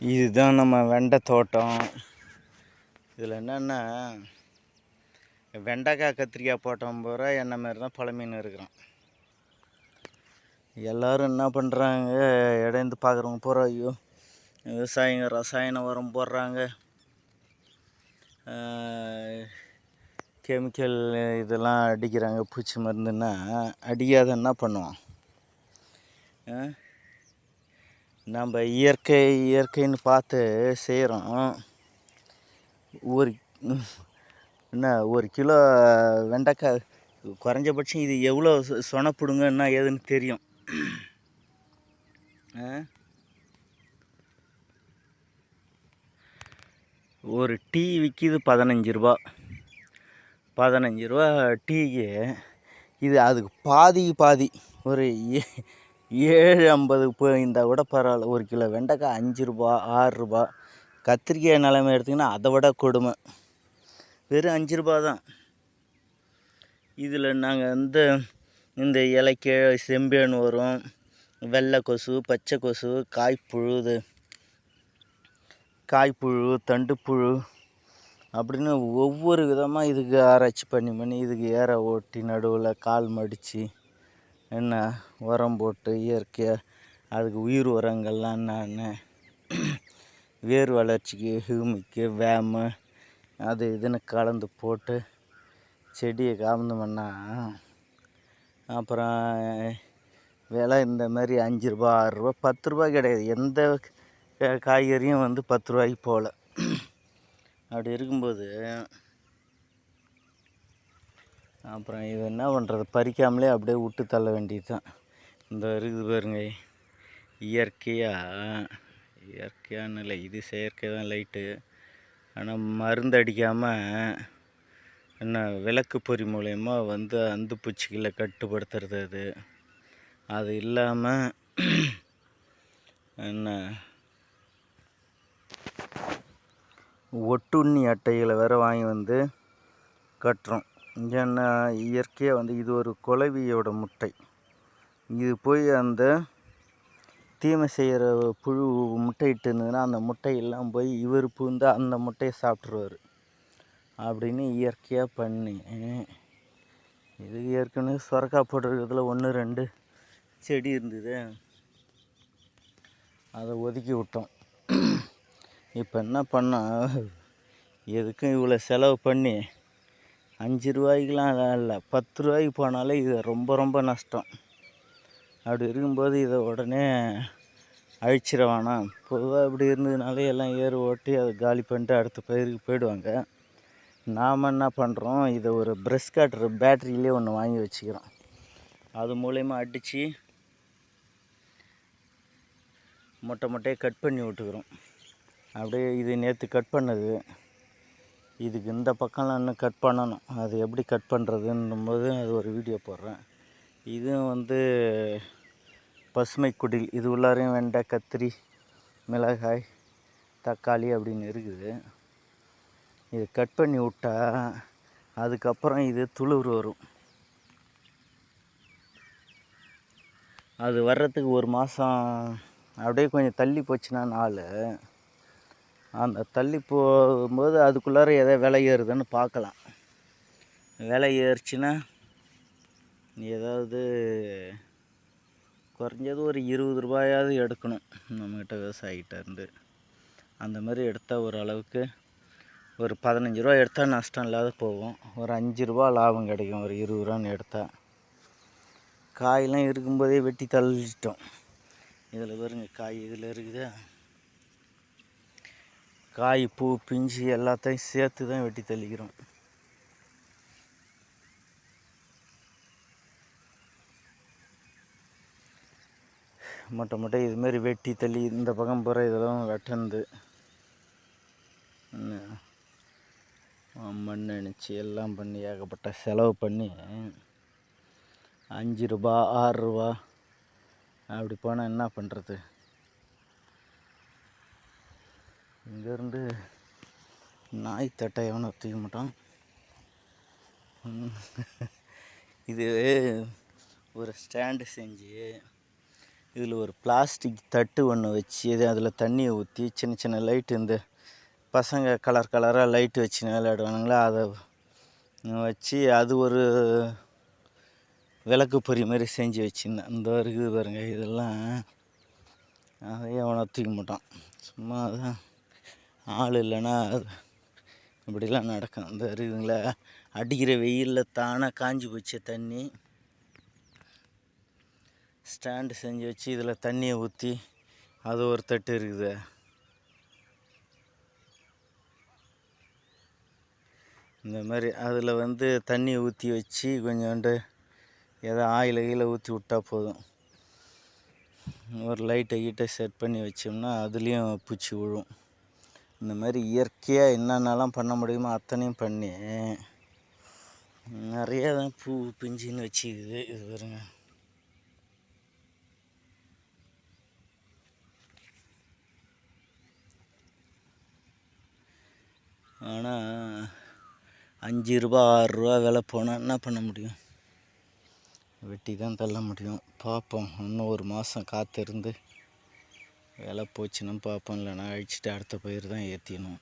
இதுதான் நம்ம வெண்டை தோட்டம். இதில் என்னென்னா வெண்டைக்காய் கத்திரிக்காய் போட்டோம் பூரா என்ன மாரி தான் பல மீன் இருக்கிறோம் எல்லோரும் என்ன பண்ணுறாங்க இடைந்து பார்க்குறவங்க பூரா ஐயோ விவசாயிங்க ரசாயன உரம் போடுறாங்க. கெமிக்கல் இதெல்லாம் அடிக்கிறாங்க பூச்சி மருந்துன்னா அடிக்காத என்ன பண்ணுவோம் ஆ? நம்ம இயற்கை இயற்கைன்னு பார்த்து செய்கிறோம் ஒரு என்ன ஒரு கிலோ வெண்டைக்காய் குறைஞ்சபட்சம் இது எவ்வளோ சொனப்பிடுங்க என்ன ஏதுன்னு தெரியும். ஒரு டீ விற்கிது பதினஞ்சு ரூபா. பதினஞ்சு ரூபா டீக்கு இது அதுக்கு பாதி பாதி. ஒரு ஏழு ஐம்பது போயிருந்தால் கூட பரவாயில்ல. ஒரு கிலோ வெண்டைக்காய் அஞ்சு ரூபா ஆறு ரூபா. கத்திரிக்காய் நிலைமை எடுத்திங்கன்னா அதை விட கொடுமை. வெறும் அஞ்சு ரூபா தான். இதில் நாங்கள் வந்து இந்த இலைக்கு செம்பேன் வரும் வெள்ளை கொசு பச்சை கொசு காய்ப்புழு இது காய்ப்புழு தண்டுப்புழு அப்படின்னு ஒவ்வொரு விதமாக இதுக்கு ஆராய்ச்சி பண்ணி பண்ணி இதுக்கு ஏற ஓட்டி நடுவில் கால் மடித்து என்ன உரம் போட்டு இயற்கையாக அதுக்கு உயிர் உரங்கள்லாம் என்னென்ன வேர் வளர்ச்சிக்கு ஹியூமிக்கு வேமு அது இதுன்னு கலந்து போட்டு செடியை காமந்தோம்னா அப்புறம் விலை இந்த மாதிரி அஞ்சு ரூபா ஆறு ரூபா பத்து ரூபா கிடையாது. எந்த காய்கறியும் வந்து பத்து ரூபாய்க்கு போகல. அப்படி இருக்கும்போது அப்புறம் இது என்ன பண்ணுறது பறிக்காமலே அப்படியே விட்டு தள்ள வேண்டியது தான் இந்த இருக்குது பாருங்க. இயற்கையாக இயற்கையான இல்லை. இது செயற்கை தான் லைட்டு. ஆனால் மருந்து அடிக்காமல் என்ன விளக்கு பொறி மூலயமா வந்து அந்து பூச்சிகளை கட்டுப்படுத்துறது அது. அது இல்லாமல் என்ன? ஒட்டுண்ணி அட்டைகளை வேறு வாங்கி வந்து கட்டுறோம். ஏன்னா இயற்கையாக வந்து இது ஒரு குளவியோட முட்டை. இது போய் அந்த தீமை செய்கிற புழு முட்டையிட்டு இருந்ததுன்னா அந்த முட்டையெல்லாம் போய் இவர் பூந்து அந்த முட்டையை சாப்பிட்ருவார் அப்படின்னு இயற்கையாக பண்ணி இது ஏற்கனவே சுரக்காய் போட்டிருக்கிறதுல ஒன்று ரெண்டு செடி இருந்தது. அதை ஒதுக்கி விட்டோம். இப்போ என்ன பண்ணோம் எதுக்கும் இவ்வளோ செலவு பண்ணி அஞ்சு ரூபாய்க்குலாம் இல்லை. பத்து ரூபாய்க்கு போனாலே இது ரொம்ப ரொம்ப நஷ்டம். அப்படி இருக்கும்போது இதை உடனே அழிச்சிட வேணாம் பொதுவாக இப்படி இருந்ததுனாலே எல்லாம் ஏறு ஓட்டி அதை காலி பண்ணிட்டு அடுத்த பயிருக்கு போயிடுவாங்க. நாம் என்ன பண்ணுறோம் இதை ஒரு ப்ரெஷ் காட்டுற பேட்டரியிலே ஒன்று வாங்கி வச்சுக்கிறோம். அது மூலயமா அடித்து மொட்டை மொட்டையை கட் பண்ணி விட்டுக்கிறோம். அப்படியே இது நேற்று கட் பண்ணது. இதுக்கு இந்த பக்கம்லாம் இன்னும் கட் பண்ணணும். அது எப்படி கட் பண்ணுறதுன்னும் போது அது ஒரு வீடியோ போடுறேன். இதுவும் வந்து பசுமை குடில். இது உள்ளாரையும் வெண்டை கத்திரி மிளகாய் தக்காளி அப்படின்னு இருக்குது. இது கட் பண்ணி விட்டா அதுக்கப்புறம் இது துளிர் வரும். அது வர்றதுக்கு ஒரு மாதம் அப்படியே கொஞ்சம் தள்ளி போச்சுன்னா நாள். அந்த தள்ளி போகும்போது அதுக்குள்ளார எதோ விலை ஏறுதுன்னு பார்க்கலாம். விலை ஏறுச்சுன்னா ஏதாவது குறைஞ்சது ஒரு இருபது ரூபாயாவது எடுக்கணும் நம்மக்கிட்ட விவசாயிகிட்ட இருந்து. அந்த மாதிரி எடுத்தால் ஓரளவுக்கு ஒரு பதினஞ்சு ரூபா எடுத்தால் நஷ்டம் இல்லாத போகும். ஒரு அஞ்சு ரூபா லாபம் கிடைக்கும் ஒரு இருபது ரூபான்னு எடுத்தால் காயெல்லாம் இருக்கும்போதே வெட்டி தள்ளிட்டோம். இதில் பாருங்கள் காய் இதில் இருக்குதா? காய் பூ பிஞ்சு எல்லாத்தையும் சேர்த்து தான் வெட்டி தள்ளிக்கிறோம் மொட்டை மொட்டை இதுமாரி வெட்டி தள்ளி இந்த பக்கம் போகிற இதெல்லாம் வெட்டந்து மண் அணிச்சு எல்லாம் பண்ணி ஏகப்பட்ட செலவு பண்ணி அஞ்சு ரூபா ஆறு ரூபா அப்படி போனால் என்ன பண்ணுறது இங்கேருந்து நாய் தட்டை எவனும் தூக்க மாட்டான் இது ஒரு ஸ்டாண்டு செஞ்சு இதில் ஒரு பிளாஸ்டிக் தட்டு ஒன்று வச்சு இது அதில் தண்ணியை ஊற்றி சின்ன சின்ன லைட்டு இந்த பசங்க கலர் கலராக லைட்டு வச்சு விளையாடுவானுங்களா அதை வச்சு அது ஒரு விளக்கு பொறி மாதிரி செஞ்சு வச்சுருந்தேன். இந்த இருக்குது பாருங்கள் இதெல்லாம் அதையே அவனை தூக்க மாட்டான் சும்மா அதான். ஆள் இல்லைன்னா இப்படிலாம் நடக்கும். இந்த இருக்குதுங்களா அடிக்கிற வெயிலில் தானாக காஞ்சி போச்சு தண்ணி. ஸ்டாண்டு செஞ்சு வச்சு இதில் தண்ணியை ஊற்றி அது ஒரு தட்டு இருக்குது. இந்த மாதிரி அதில் வந்து தண்ணியை ஊற்றி வச்சு கொஞ்சோண்டு ஏதோ ஆயில் கீழே ஊற்றி விட்டால் போதும். ஒரு லைட்டை கீட்டை செட் பண்ணி வச்சோம்னா அதுலேயும் பூச்சி விழும். இந்த மாதிரி இயற்கையாக என்னென்னலாம் பண்ண முடியுமோ அத்தனையும் பண்ணி நிறைய தான் பூ பிஞ்சுன்னு வச்சுக்குது இது பாருங்க. ஆனால் அஞ்சு ரூபா ஆறு ரூபா விலை போனால் என்ன பண்ண முடியும்? வெட்டி தான் தள்ள முடியும். பார்ப்போம் இன்னும் ஒரு மாதம் காத்திருந்து விலை போச்சுன்னா பார்ப்போம் இல்லைன்னா அழிச்சிட்டு அடுத்த பயிர் தான் ஏற்றிடணும்